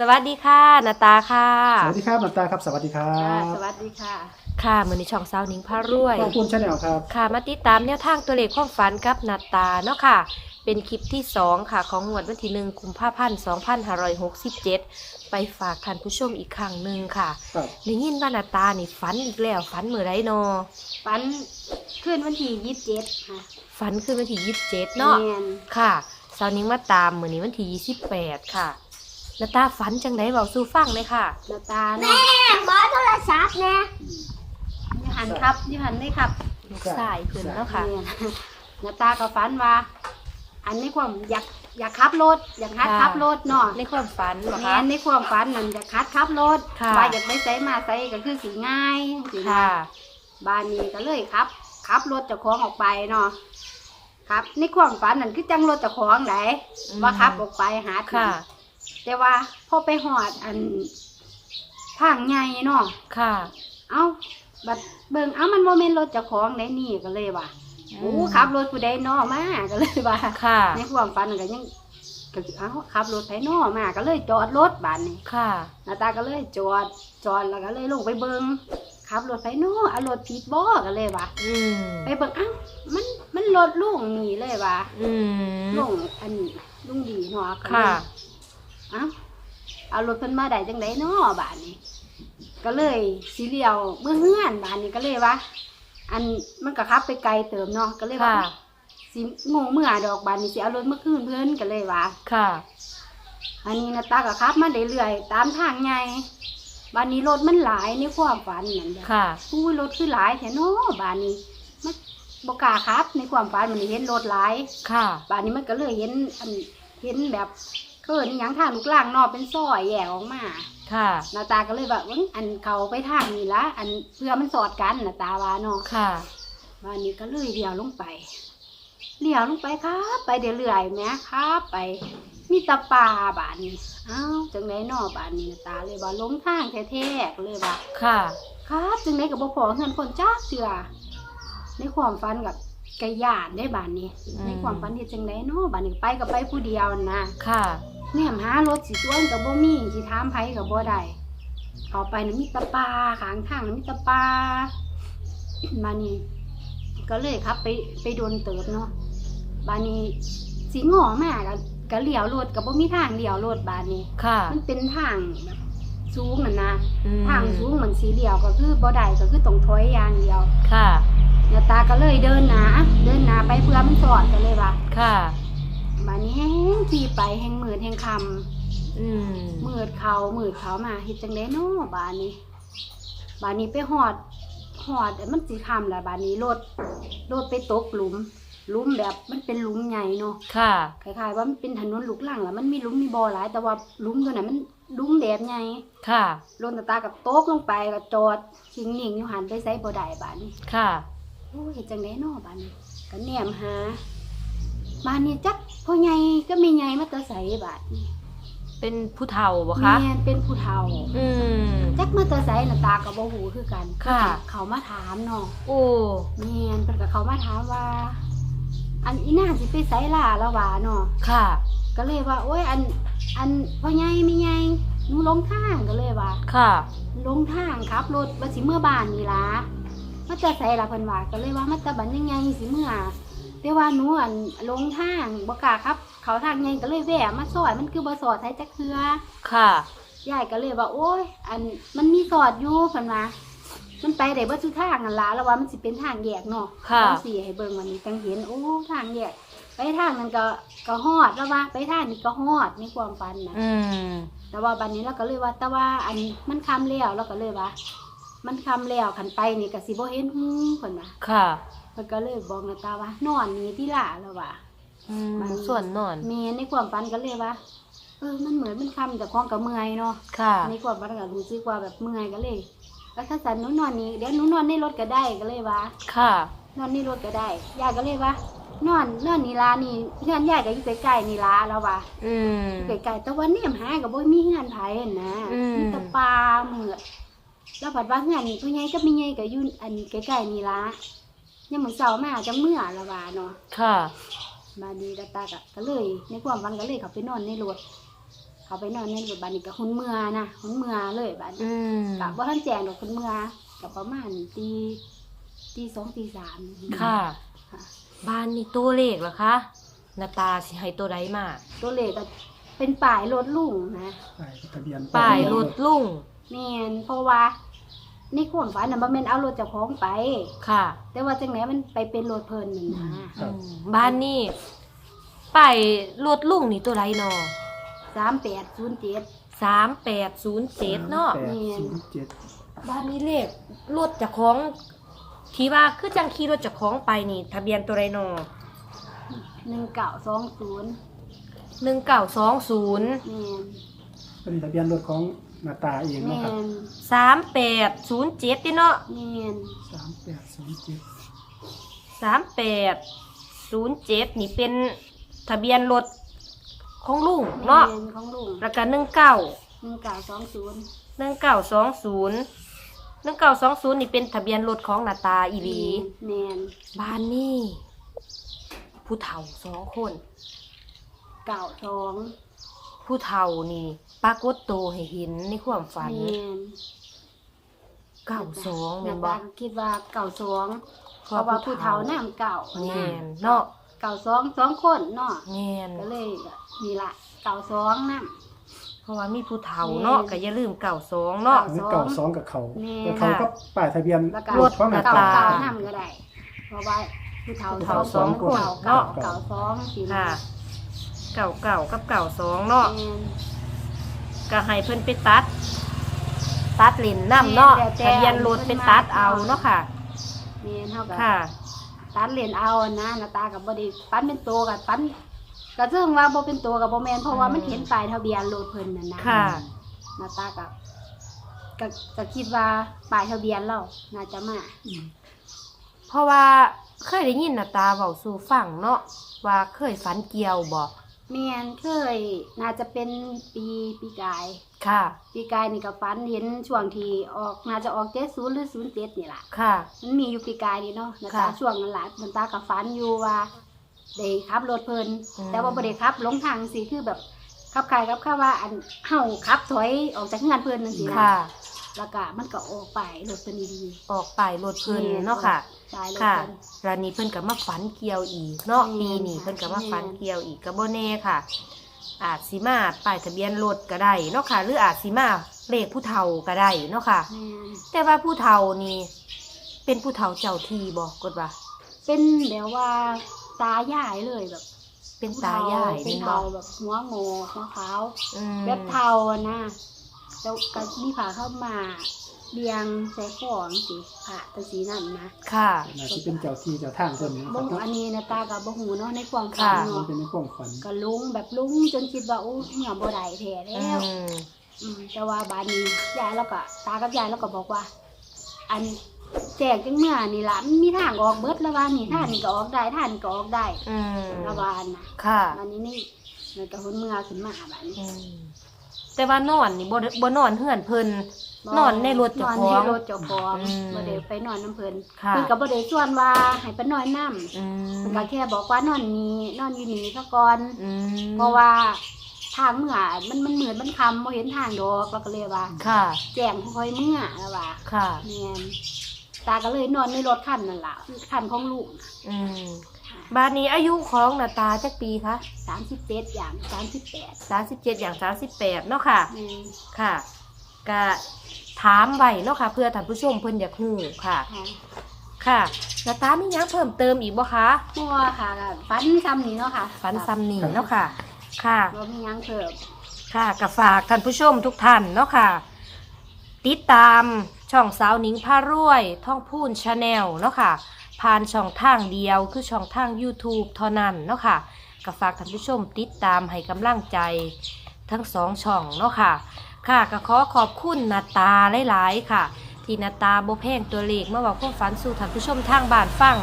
สวัสดีค่ะนาตาค่ะ สวัสดีครับหมอตาครับ สวัสดีครัค่ะ บสวัสดีค่ะ ค่ะมือในช่องสาวหนิงพารวย ขอบคุณชาแนลครับ ค่ะมาติดตามแนวทางตัวเลขความฝันกับนาตาเนาะค่ะ เป็นคลิปที่ 2 ค่ะ ของงวดวันที่หนึ่งกุมภาพันธ์2567 ไปฝากท่านผู้ชมอีกครั้งหนึ่งค่ะครับ ได้ยินว่านาตานี่ฝันอีกแล้วฝันเมื่อไรเนาะฝันขึ้นวันที่ยี่สิบเจ็ดค่ะฝันคือวันที่ 27 เนาะ แมนค่ะสาวหนิงมาตามมือนี้วันที่ 28 ค่ะ นาตาฝันจังไดเบาสู่ฟังเลยค่ะหน้าตาเนาะบอโทรศัพท์นะยี่หันครับยี่หันได้ครับลูกสายขึ้นแล้วค่ะแม่นหน้าตาก็ฝันว่า อันในความอยากอยากขับรถอยากคัดค่ะขับรถเนาะในความฝันเหรอแมคะนในความฝันนั่นอยากคัดขับรถค่ะว่าอยากไปใส่มาใส่ก็คือสีง่ายสินะค่ะบ้านนี้ก็เลยครับขับรถเจะคล้าของออกไปเนาะครับในความฝันนั่นคือจังรถเจะคล้าของไหนอืมว่าขับออกไปหาที่ค่ะ แต่ว่าพอไปหอดอันทางใหญ่เนาะค่ะ เอ้าบัดเบิ่งเอ้ามันโมเมนรถเจ้าของได้นี่ก็เลยว่าโอ้ขับรถผู้ใดเนอมาก็เลยว่าค่ะ ในความฝันก็ยังก็คือเอ้าขับรถไผนอมาก็เลยจอดรถบานนี้ค่ะหน้าตาก็เลยจอดจอดแล้วก็เลยลงไปเบิ่งขับรถไผนอเอารถผิดบ่ก็เลยว่าอืมไปเบิ่งเอ้ามันมันรถลุงนี่เลยว่าอืมลุงอันนี้ลุงดีเนาะก็เลยค่ะ เอ้าเอารถเพิ่นมาได้จังไดเนาะบาดนี้ ก็เลยสีเหลียวเมื่อเฮือนบาดนี้ก็เลยว่า อันมันก็ขับไปไกลเติมเนาะก็เลยว่าค่ะ สิงงเมื่อดอกบาดนี้สิเอารถมาคืนเพิ่นก็เลยว่า ค่ะ อันนี้นะตาก็ขับมาเรื่อยๆตามทางใหญ่บาดนี้รถมันหลายในความฝันนั่นเด้อค่ะ อู้ยรถคือหลายแท้เนาะบาดนี้มันบ่กล้าขับในความฝันมันเห็นรถหลาย ค่ะ บานนี้มันก็เลยเห็นอันเห็นแบบ เกิดอหย่างทางลูกล่างเนอกเป็นซอยแยกออกมาค่ะหน้าตาก็เลยแบบอันเขาไปทางนี้ละอันเพื่อมันสอดกันหน้าตาว่าเนาะค่ะบานนี้ก็เลยเลี้ยวลงไปเลี้ยวลงไปครับ ไปเรื่อยๆแหม่ครับ ไปมีแตะปลาบานนี้อ้าวจังไดเนอบานนี้หน้าตาเลยว่าลงทางแท้ๆก็เลยว่า ค่ะ ครับจึงได้กับบ่พอเงินคนจ้าเสือในความฝันกับกระยานได้บานนี้ อืม ในความฝันที่จังไดเนาะบานนี้ไปกับไปผู้เดียวนะค่ะ แม่มหารถสิส่วนกับบ่มีสิถามไผกับบ่ได้เข้าไปน่ะมีแตะปลาข้างทางน่ะมีแตะปลาบานนี้ก็เลยครับไปไปโดนเติบเนาะบานนี้สิงอมากก็ก็เลี้ยวรถกับบ่มีทางเลี้ยวรถบานนี้ค่ะ มันเป็นทางแบบสูงน่ะนะอืมทางสูงเหมือนสีเหลี่ยวก็คือบ่ได้ก็คือต้องถอยอย่างเดียวค่ะหน้าตาก็เลยเดินหนาเดินหนาไปเพื่อมันสอดกันเลยว่าค่ะ บานนี้แห้งขี่ไปแห้งมืดแห้งคอืมำมืดเขามืดเขามาเฮ็ดจังไดเนาะบานนี้ บานนี้ไปหอดหอดมันสิคำแหละบานนี้รถรถไปตกหลุมหลุมแบบมันเป็นหลุมใหญ่เนาะ ค่ะ คล้ายๆว่ามันเป็นถนนลูกลังแล้วมันมีหลุมมีบ่อหลาย แต่ว่าหลุมตัวนั้นมันหลุมแบบใหญ่ค่ะ ลนตาตากับโต๊กลงไปก็จอดชิงหนิงอยู่หันไปใส่บ่ได้บานนี้ค่ะ โอ้ยเฮ็ดจังได๋น้อบานนี้ก็แนมหา บ้านนี้จักพ่อใหญ่ก็ไม่ใหญ่มาแต่ไสบาดนี้เป็นผู้เฒ่าบ่คะ แม่นเป็นผู้เฒ่า อืม จักมาแต่ไสน่ะตาก็บ่ฮู้คือกันค่ะ เขามาถามเนาะโอ้ แม่นเพิ่นก็เขามาถามว่า อันอีนางสิไปไสล่ะละว่าเนาะ ค่ะ ก็เลยว่าโอ้ยอันอันพ่อใหญ่ไม่ใหญ่หนูหลงทางก็เลยว่าค่ะลงทางครับรถบัสิเมื่อบ้านนี่ล่ะมาจะใส่ละเพิ่นว่าก็เลยว่ามาแตะบันยังไงสิเมื่อ แต่ว่าหนูอันลงทางบ่กล้าครับ เขาทางไงก็เลยแวะมาซอยมันคือบ่สอดใช้จักเทือค่ะ ยายก็เลยว่าโอ้ย อันมันมีสอดอยู่เพิ่นว่ามันไปได้เบ่ทุกทางนั่นล่ะแล้วว่ามันสิเป็นทางแยกเนาะค่ะ ต้องสิให้เบิ่งวันนี้จังเห็นโอ้ทางแยกไปทางนั้นก็ก็ฮอดแล้วว่าไปทางนี้ก็ฮอดในความฝันนะ อืม แต่ว่าบัดนี้เราก็เลยว่าแต่ว่าอันมันคำแล้วเราก็เลยว่า มันคำแล้วขันไปนี่ก็สิบ่เห็นหูเพิ่นว่าค่ะ เพิ่นก็เลยบอกนาตาว่านอนนี่ที่ล่ะแล้วว่า อืมมัน ส่วนนอน แม่ในความฝันก็เลยว่าเออมันเหมือนมันคำแต่ของกับเมื่อยเนาะค่ะในความฝันก็รู้สึกว่าแบบเมื่อยก็เลยแล้วถ้าสันหนูนอนนี่เดี๋ยวหนูนอนในรถก็ได้ก็เลยว่า ค่ะ นอนในรถก็ได้ยายก็เลยว่านอนนอนนี่ลานี่เพื่อนยายก็อยู่ใกล้ๆนี่ลาแล้วว่าอืมไกลๆแต่ว่าเนี่ยหากับบ่มีงานไผหั่นนะอืม มีแต่ปลาเหมือดแล้วผัดว่าเฮือนนี่ผู้ใหญ่ก็มีใหญ่ก็อยู่อันใกล้ๆนี่ละ ยังมื้อเช้ามาจังเมื่อละว่าเนาะค่ะมาดีตาตากะก็เลย ในความวันก็เลยเขาไปนอนในรถเขาเขาไปนอนในรถบัดนี้ก็หุ่นเมื่อนะหุ่นเมื่อเลยบัดนี้อืมกะบ่ทันแจ้งดอกหุ่นเมื่อก็ประมาณตีตีสองตีสามค่ะ ค่ะ บ้านนี่ตัวเลขเหรอคะหนาตาสิให้ตัวใดมาตัวเลขก็เป็นป้ายรถลุงนะป้ายทะเบียนป้ายรถลุง แม่นเพราะว่า ในความฝันน่ะบ่แม่นเอารถเจ้าของไป ค่ะแต่ว่าจังไหนมันไปเป็นรถเพิ่นนั่นนะครับอืมบ้านนี่ป้ายรถลุงนี่ตัวใดนอสามแปดศูนย์เจ็ด สามแปดศูนย์เจ็ดเนาะ แปดศูนย์เจ็ดบ้านนี้เลขรถเจากของที่ว่าคือจังขี่รถเจากของไปนี่ ทะเบียนตัวไรนอหนึ่งเก้าสองศูนย์หนึ่งเก้าสองศูนย์แม่นเป็นทะเบียนรถของ หนาตาเองแม่เนาะครับนสามแปดศูนย์เจ็ดเนาะแม่นสามแปดศูนย์เจ็ดสามแปดศูนย์เจ็ดนี่เป็นทะเบียนรถของลุงเนาะแม่นของลุงแล้วก็หนึ่งเก้าหนึ่งเก้าสองศูนย์หนึ่งเก้าสองศูนย์หนึ่งเก้าสองศูนย์นี่เป็นทะเบียนรถของหนาตาอีหลี แม่นบ้านนี่ผู้เฒ่าสองคน เก้าสองผู้เฒ่านี่ ปรากฏโตวให้เห็นในความฝันแม่นเก้าสองแม่แม่นนบ่บ่คิดว่าเก้าสองเพราะว่าผู้เฒ่าน้ำเก่าแม่นเนาะเก่าสองสองคนเนาะแม่นก็เลยนี่ละเก่าสองน้ เพราะว่ามีผู้เฒ่าเนาะก็อย่าลืมเก้าสองเนาะอันนี้เก่าสองกับเขาแม่แต่เขาก็ป้ายทะเบียนำแล้วก็รถของหนาเก่าตาเก่าน้ำก็ได้ เพราะว่าผู้เฒ่าผู้เฒ่าสองคนเก่าเนาะ เก่าสองสี่ค่ะเก่าเก่ากับเก่าสองเนาะ แม่น ก็ให้เพิ่นไปตัด ตัดเลนน้ำเนาะแต่แต่ทะเบียนรถไปตัดเอาเนาะค่ะแม่นเท่ากับค่ะ ตัดเหรียญเอานะหน้าตากับบไดีปั้นเป็นตัวกับปั้นก็ซึ่งว่าบ่เป็นตัวกับบ่แม่นเพราะว่ามันเห็นป้ายทะเบียนรถเพิ่นน่ะนะค่ะหน้าตากับก็ก็คิดว่าป้ายทะเบียนเราน่าจะมาเพราะว่าเคยได้ยินหน้าตาเว้าสู่ฟังเนาะว่าเคยฝันเกี่ยวบ่ แม่นเคยน่าจะเป็นปีปีกาย ค่ะ ปีกายนี่ก็ฝันเห็นช่วงที่ออกน่าจะออก70หรือ07นี่ล่ะค่ะ มันมีอยู่ปีกายนี่เนาะหน้าตาค่ะช่วงนั้นล่ะมันตากับฝันอยู่ว่าได้ขับรถเพิ่นอืม แต่ว่าบ่ได้ขับลงทางสิคือแบบขับคายกับข้าว่าอันเฮาขับถอยออกจากงานเพิ่นนั่นสินะค่ะ แล้วก็มันก็ออกไปรถเพิ่นดีออกไปรถเพิ่นเนาะค่ะๆตายรถค่ะเพิ่นแล้วนี้เพิ่นก็มาฝันเกี่ยวอีกเนาะอืมปีนี้เพิ่นก็มาฝันอืมเกี่ยวอีกก็บ่แน่ค่ะ อาจสิมาป้ายทะเบียนรถก็ได้เนาะค่ะ หรืออาจสิมาเลขผู้เฒ่าก็ได้เนาะค่ะ แม่นแต่ว่าผู้เฒ่านี่เป็นผู้เฒ่าเจ้าที่บ่กดว่า เป็นแบบว่าตายายเลยแบบเป็นตายายเป็นบ่เฒ่าแบบหัวโงกหัวขาว อืมแบบเฒ่าอะนะ แล้วก็มีผ้าเข้ามาเรียงใส่ของสิผ้าตังสีนั่นนะค่ะ น่าจะเป็นเจ้าที่เจ้าทางคนนี้บ่เนาะอันนี้นะตากับบ่หูเนาะในความฝันค่ะมันเนาะเป็นในความฝันก็ลุงแบบลุงจนคิดว่าโอ้เหี่ยบ่ได้แท้อืแล้วมอืมแต่ว่าบานนี้ยายแล้วก็ตากับยายแล้วก็บอกว่า อันแจกจังเมื่อนี่ล่ะมันมีทางออกเบิดแล้วว่านี่ท่านนี่ก็ออกได้ท่านนี่ก็ออกได้อืมแล้ววาอันนะค่ะวันนี้นี่มันก็หุ่นเมื่อขึ้นมาบานนี้อืม แต่ว่านอนนี่บ่ได้บ่นอนเฮือนเพิ่น นอนในรถเจ้าของนอนในรถเจ้าของอืม บ่ได้ไปนอนน้ำเพิ่นค่ะ เพิ่นก็บ่ได้ชวนว่าให้ไปนอนน้ำอืมเพิ่นก็แค่บอกว่านอนนี้นอนอยู่นี่ซะก่อน อืมเพราะว่าทางเมื่อมันมันเหมือนมันคำบ่เห็นทางดอกเราก็เลยว่า ค่ะ แจ้งค่อยๆเมื่อแล้วว่าค่ะ แม่นตาก็เลยนอนในรถคันนั่นล่ะคันของลูกอืม บ้านนี้อายุของหน้าตาจักปีคะสามสิบเจ็ดอย่างสามสิบแปด37อย่าง38เนาะค่ะ แม่นค่ะก็ถามไว้เนาะค่ะ เพื่อท่านผู้ชมเพิ่นอยากรู้ค่ะ ค่ะค่ะหน้าตามีหยังเพิ่มเติมอีกบ่คะมั่วค่ะก็ฟันซ้ำนี่เนาะค่ะฝันซ้ำนี่เนาะค่ะ ค่ะว่ามีหยังเพิ่ม ค่ะกับฝากท่านผู้ชมทุกท่านเนาะค่ะ ติดตามช่องสาวหนิงพารวยท่องพูนชาแนลเนาะค่ะ ผ่านช่องทางเดียวคือช่องทาง YouTube เท่านั้นเนาะค่ะกับฝากท่านผู้ชมติดตามให้กำลังใจทั้งสองช่องเนาะค่ะ ค่ะก็ขอขอบคุณนาตาหลายๆค่ะ ที่นาตาโบแพงตัวเลขเมื่อบอกความฝันสู่ท่านผู้ชมทางบ้านฟัง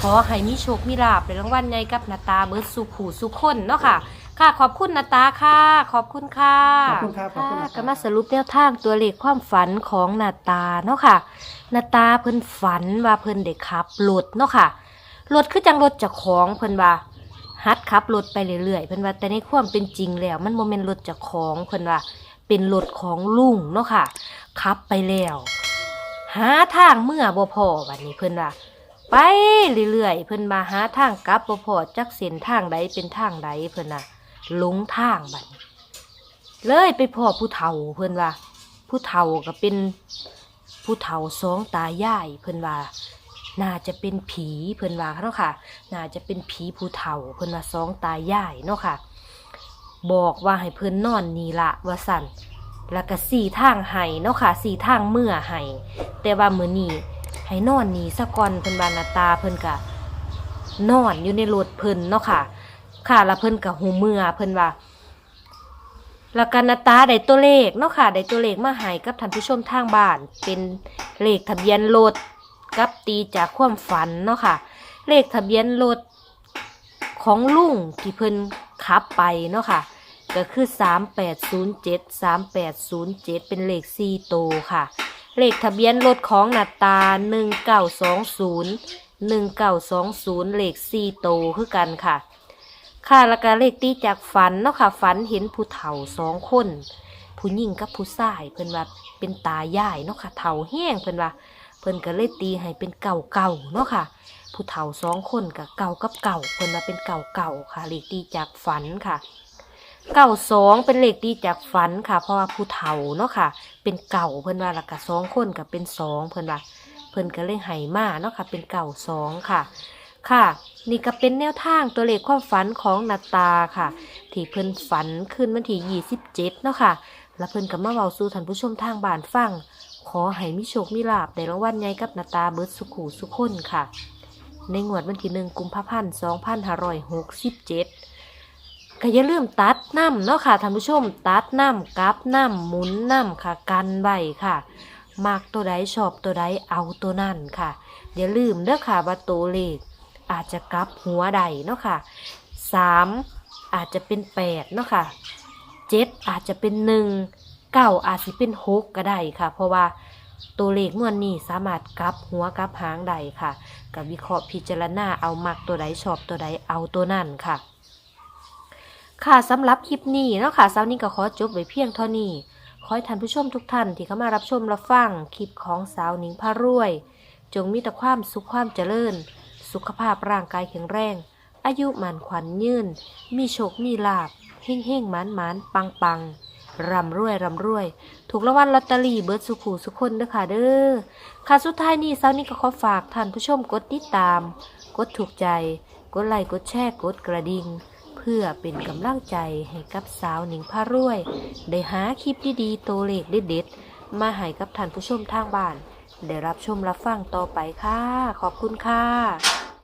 ขอให้มีโชคมีลาบในรางวัลใหญ่กับนาตาเบิร์ดสุขหูสุขคนเนาะค่ะ ค่ะขอบคุณนาตาค่ะ ขอบคุณค่ะขอบคุณครับขอบคุณค่ะนะคก็รับมาสรุปแนวทางตัวเลขความฝันของนาตาเนาะค่ะ นาตาเพิ่นฝันว่าเพิ่นได้ขับรถเนาะค่ะรถคือจังรถจากของเพิ่นว่าฮัดขับรถไปเรื่อยๆเพิ่นว่าแต่ในความเป็นจริงแล้ว มันโมเมนต์รถจากของเพิ่นว่า เป็นรถของลุงเนาะค่ะขับไปแล้วหาทางเมื่อบ่พอบัดนี้เพิ่นว่าไปเรื่อยๆเพิ่นมาหาทางกลับบ่พอจักเส้นทางใดเป็นทางใดเพิ่นน่ะหลงทางบัดนี้เลยไปพ่อผู้เฒ่าเพิ่นว่าผู้เฒ่าก็เป็น ผู้เฒ่าสองตายายเพิ่นว่าน่าจะเป็นผีเพิ่นว่าเนาะค่ะ น่าจะเป็นผีผู้เฒ่าเพิ่นว่าสองตายายเนาะค่ะ บอกว่าให้เพิ่นนอนนี่ละว่าสั่นแล้วก็สี่ทางให้เนาะค่ะสี่ทางเมื่อให้แต่ว่ามือนี้ให้นอนนี่ซะก่อนเพิ่นวานาตาเพิ่นก็นอนอยู่ในรถเพิ่นเนาะค่ะ ค่ะแล้วเพิ่นก็หูเมื่อเพิ่นว่า แล้วกันนาตาได้ตัวเลขเนาะค่ะได้ตัวเลขมาให้กับท่านผู้ชมทางบ้าน เป็นเลขทะเบียนรถกับตีจากความฝันเนาะค่ะ เลขทะเบียนรถของลุงที่เพิ่นขับไปเนาะค่ะ ก็คือ 3807 3807 เป็นเลข4โตค่ะ เลขทะเบียนรถของนาตา 1920 1920 เลข4โตคือกันค่ะ ค่ะแล้วก็เลขตีจากฝันเนาะค่ะ ฝันเห็นผู้เฒ่าสองคน ผู้หญิงกับผู้ชายเพิ่นว่าเป็นตายายเนาะค่ะเฒ่าแห้งเพิ่นว่า เพิ่นก็เลยตีให้เป็นเก่าเก่าๆเนาะค่ะ ผู้เฒ่าสองคนกับเก่ากับเก่าเพิ่นว่าเป็นเก่าเก่าๆค่ะ เลขตีจากฝันค่ะเก่าสองเป็นเลขตีจากฝันค่ะ เพราะว่าผู้เฒ่าเนาะค่ะ เป็นเก่าเพิ่นว่าแล้วก็สองคนกับเป็นสองเพิ่นว่าเพิ่นก็เลยให้มาเนาะค่ะ เป็นเก่าสองค่ะ ค่ะ นี่ก็เป็นแนวทางตัวเลขความฝันของนาตาค่ะ ที่เพิ่นฝันขึ้นวันที่27เนาะค่ะ แล้วเพิ่นก็มาเว้าสู่ท่านผู้ชมทางบ้านฟัง ขอให้มีโชคมีลาบในรางวัลใหญ่กับนาตาเบิดสุขูสุขคนค่ะ ในงวดวันที่หนึ่งกุมภาพันธ์2567ก็อย่าลืมตัดน้ำเนาะค่ะท่านผู้ชมตัดน้ำกับน้ำหมุนน้ำค่ะ กันไว้ค่ะมากตัวใดชอบตัวใดเอาตัวนั่นค่ะ อย่าลืมเด้อค่ะว่าตัวเลข อาจจะกลับหัวใดเนาะค่ะสามอาจจะเป็นแปดเนาะค่ะเจ็ดอาจจะเป็นหนึ่งเก้าอาจจะเป็นหกก็ได้ค่ะ เพราะว่าตัวเลขมวลนี้สามารถกลับหัวกลับหางได้ค่ะกับวิเคราะห์พิจารณาเอามักตัวใดชอบตัวใดเอาตัวนั่นค่ะ ค่ะสำหรับคลิปนี้เนาะค่ะสาวนี้ก็ขอจบไว้เพียงเท่านี้ขอให้ท่านผู้ชมทุกท่านที่เข้ามารับชมรับฟังคลิปของสาวหนิงพารวย จงมีแต่ความสุขความเจริญ สุขภาพร่างกายแข็งแรง อายุหมันขวัญยืน มีโชค มีลาบเฮ่งเฮ่งหมันหมันปังปังร่ำรวยร่ำรวย ถูกรางวัลลอตเตอรี่เบิร์ดสุขูสุคนเด้อค่ะเด้อค่ะสุดท้ายนี้เช้านี้ก็ขอฝากท่านผู้ชมกดติดตาม กดถูกใจ กดไลค์กดแชร์กดกระดิ่งเพื่อเป็นกำลังใจให้กับสาวหนิงพารวย ได้หาคลิปดีๆโตวเลขเด็ดๆมาให้กับท่านผู้ชมทางบ้าน ได้รับชมรับฟังต่อไปค่ะ ขอบคุณค่ะ